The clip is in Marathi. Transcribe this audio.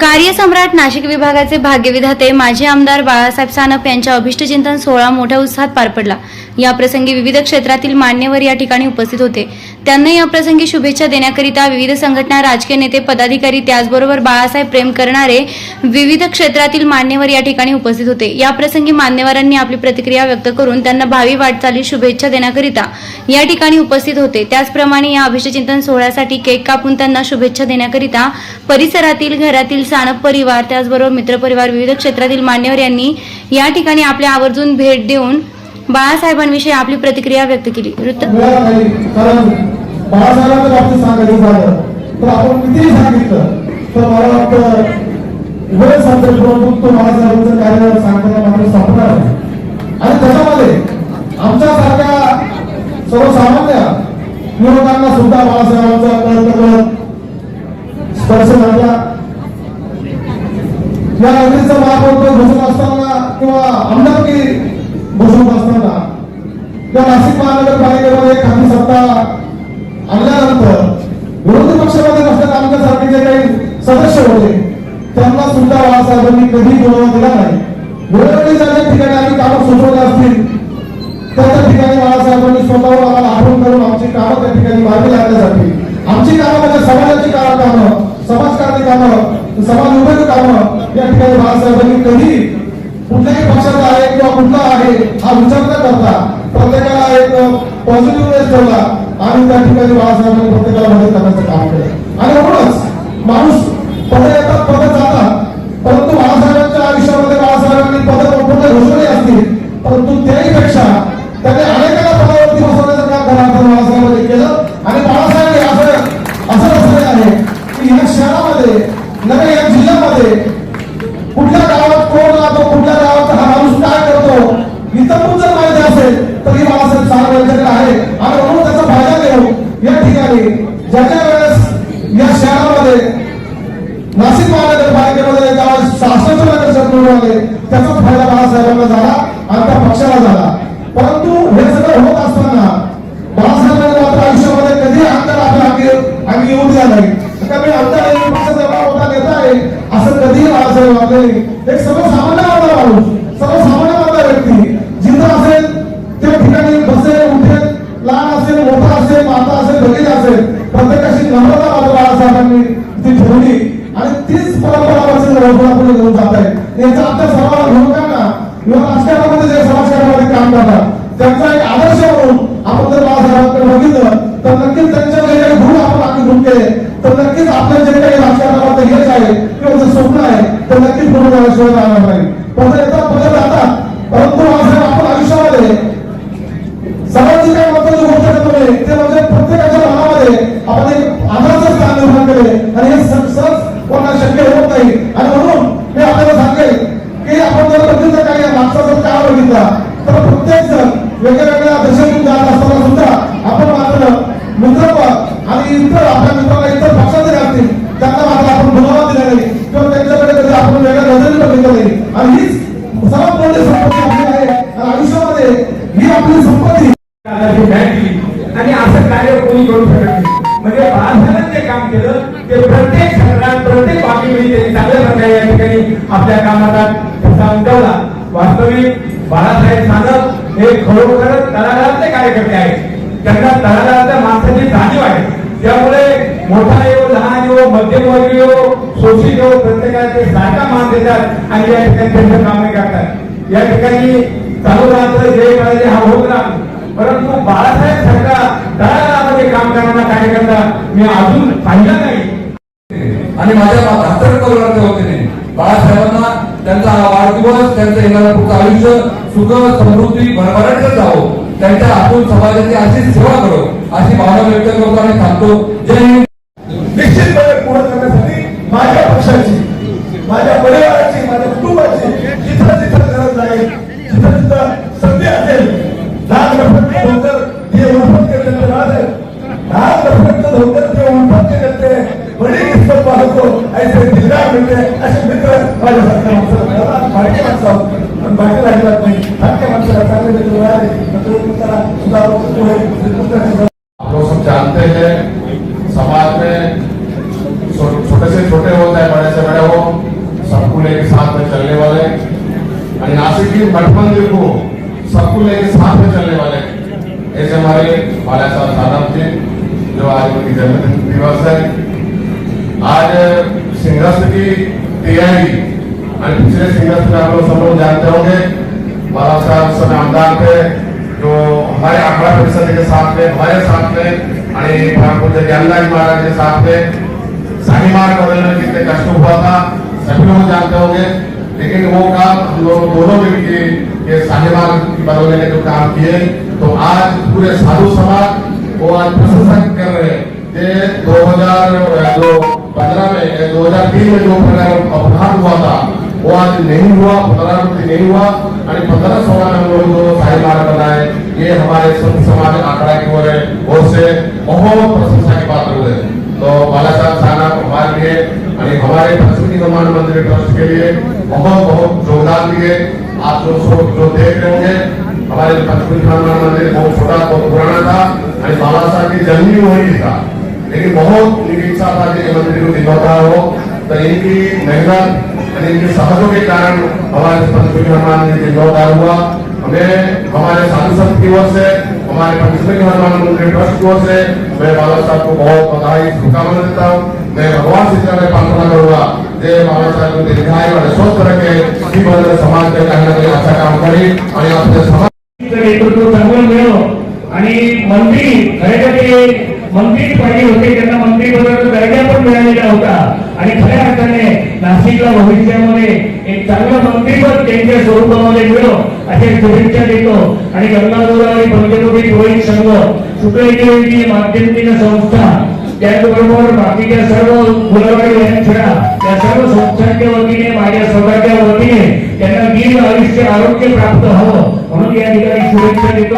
कार्यसम्राट नाशिक विभागाचे भाग्यविधाते माजी आमदार बाळासाहेब सानप यांच्या अभिष्टचिंतन सोहळा मोठ्या उत्साहात पार पडला. या प्रसंगी विविध क्षेत्रातील मान्यवर या ठिकाणी उपस्थित होते. त्यांना या प्रसंगी शुभेच्छा देण्याकरिता विविध संघटना राजकीय नेते पदाधिकारी त्याचबरोबर बाळासाहेब प्रेम करणारे विविध क्षेत्रातील मान्यवर या ठिकाणी उपस्थित होते. या प्रसंगी मान्यवरांनी आपली प्रतिक्रिया व्यक्त करून त्यांना भावी वाटचाली शुभेच्छा देण्याकरिता या ठिकाणी उपस्थित होते. त्याचप्रमाणे या अभिष्टचिंतन सोहळ्यासाठी केक कापून त्यांना शुभेच्छा देण्याकरिता परिसरातील घरातील सानप परिवार त्याचबरोबर मित्रपरिवार विविध क्षेत्रातील मान्यवर यांनी या ठिकाणी आपल्या आवर्जून भेट देऊन बाळासाहेबांविषयी आपली प्रतिक्रिया व्यक्त केली. वृत्त आणि त्याच्यामध्ये आमच्यासारख्या सर्वसामान्य युवकांना सुद्धा बाळासाहेबांचा स्पर्श झाला या नगरीचा बसत असताना किंवा आमदारकी बसवत असताना त्या नाशिक महानगरपालिकेमध्ये खाती सत्ता आणल्यानंतर विरोधी पक्षामध्ये नसलेले आमच्यासारखे जे काही सदस्य होते त्यांना सुद्धा बाळासाहेबांनी कधी गौरव दिला नाही. वेळोवेळी ज्या ज्या ठिकाणी आम्ही कामं सुचवले असतील त्या त्या ठिकाणी बाळासाहेबांनी स्वतःवर आम्हाला आठवण करून आमची कामं त्या ठिकाणी मार्गी लागण्यासाठी आमची कामं म्हणजे समाजाची कामं समाजकारणी कामं समाज उपयोगी कामं या ठिकाणी बाळासाहेबांनी कधी कुठल्याही पक्षाचा आहे किंवा कुठला आहे हा विचार न करता प्रत्येकाला एक पॉझिटिव्ह ठेवला. आणि त्या ठिकाणी बाळासाहेबांनी प्रत्येकाला मदत करण्याचं ज्याच्या वेळेस या शहरामध्ये नाशिक महानगरपालिकेमध्ये ज्यावेळेस शासनाचे नगरसेवक निवडून आले त्याचा फायदा बाळासाहेबांना झाला. त्यांचा एक आदर्श म्हणून आपण जर बाळासाहेबांकडे बघितलं तर नक्कीच त्यांच्या जे काही गुण आपण आम्ही गुण तर नक्कीच आपलं जे काही राजकारणामध्ये यश आहे किंवा जे स्वप्न आहे ते नक्कीच पूर्ण झाल्याशिवाय राहणार नाही. प्रत्येक त्यांनी चांगल्या प्रकारे या ठिकाणी आपल्या कामाचा ठसा उमटवला वास्तविक बाळासाहेब सानप हे खरोखरच तळागाळातले कार्यकर्ते आहेत. त्यांना तळागाळातल्या माणसाची जाणीव आहे. त्यामुळे मोठा येऊ लहान येऊ मध्यमवर्गीय शोषित येऊ प्रत्येकाचे सारखा मान देतात आणि या ठिकाणी त्यांचं कामे करतात. या ठिकाणी चालू राहतं जे पाहिजे हा होत राहतो परंतु बाळासाहेब सरकार तळागाळामध्ये काम करणारा कार्यकर्ता मी अजून पाहिला नाही. आणि माझ्या बहात्तर करोडाच्या वतीने बाळासाहेबांना त्यांचा हा वाढदिवस त्यांचं येणारं पुढचं आयुष्य सुख समृद्धी भरभराटच जावं. त्यांच्या आपण समाजाची अशी सेवा करो अशी भावना व्यक्त करतो आणि सांगतो जय हिंद. निश्चितपणे पूर्ण करण्यासाठी माझ्या पक्षाची माझ्या परिवाराची माझ्या कुटुंबाची जिथं जिथं गरज आहे जिथं जिथं संधी असेल लहान लफडे धोतर हे उलफत केलेलं राहत राहते लहान लफडे धोतर ते उलफत ऐसे दिलदार मिलते ऐसे मित्र माझ्यासारखे माणसं भारतीय माणसं बाकी राहिलात नाही भारतीय माणसाला चांगले मित्र मिळाले मित्राला सुद्धा आप लोग सब जानते हैं, समाज में छोटे से छोटे होते हैं, बड़े से बड़े हो, सबको लेके साथ में चलने वाले। और नासिक के मठबंदी को सबको लेके साथ में चलने वाले। ऐसे हमारे बाला साहब सानम जी, जो आज उनकी जन्मदिन दिवस है। आज सिंहस्थ की तैयारी और पिछले सिंहस्थ में आप लोग सब लोग जानते होंगे बाला साहब समय आमदार थे, जो हमारे आंकड़ा परिषद के साथ में हमारे साथ में परम पूज्य महाराज के साथ में शाहीमार बदलने में कितने कष्ट हुआ था, सभी लोग जानते होंगे, लेकिन वो काम हम लोग दोनों मिल के ये बदलने के जो काम किए। तो आज पूरे साधु समाज वो आज प्रशंसा कर रहे हैं। ये 2000 जो पंद्रह में दो हज़ार तीन में जो अपराध हुआ था, वो आज नहीं हुआ पुनरावृत्ति नहीं हुआ और पंद्रह सोलह हम लोग जो साहिब मार्ग बनाए ये हमारे संत समाज आंकड़ा की ओर है ओर से बहुत प्रशंसा के पात्र हुए तो बाला साहब साहब हमारे लिए और हमारे पंचमी निर्माण मंदिर ट्रस्ट के लिए बहुत बहुत योगदान दिए आप जो सो, जो देख रहे होंगे, हमारे निर्माण मंदिर बहुत छोटा, बहुत पुराना था और बाला साहब की जन्म ही वही था। लेकिन बहुत इच्छा था कि ये मंदिर को दिखाता हो तो इनकी मेहनत और इनके सहयोग के कारण हमारे पंचमी हनुमान जी जिम्मेदार हुआ। हमें हमारे साधु संत की ओर से, हमारे पंचमी हनुमान मंदिर ट्रस्ट की ओर से मैं बाबा साहब को बहुत बधाई शुभकामना देता हूँ। मैं भगवान से में प्रार्थना करूँगा, जय बाबा साहब को दीर्घायु और स्वस्थ रखे समाज कहीं ना अच्छा काम करे और अपने समाज नेतृत्व चांगलं मिळावं आणि मंत्री खरे मंत्री पाहिजे होते त्यांना मंत्री पदाचा दर्जा पण मिळालेला होता. आणि खऱ्या अर्थाने नाशिकला भविष्यामध्ये एक चांगलं मंत्रीपद त्यांच्या स्वरूपामध्ये मिळो अशा शुभेच्छा देतो. आणि गंगाधर आणि पंचमुखी रोहित संघ शुक्ल माध्यम माध्यमिक संस्था त्याचबरोबर बाकीच्या सर्व गुलाबाई व्यायामशाळा या सर्व संस्थांच्या वतीने माझ्या स्वतःच्या वतीने त्यांना दीर्घ आयुष्य आरोग्य प्राप्त हवं. म्हणून या ठिकाणी शुभेच्छा देतो.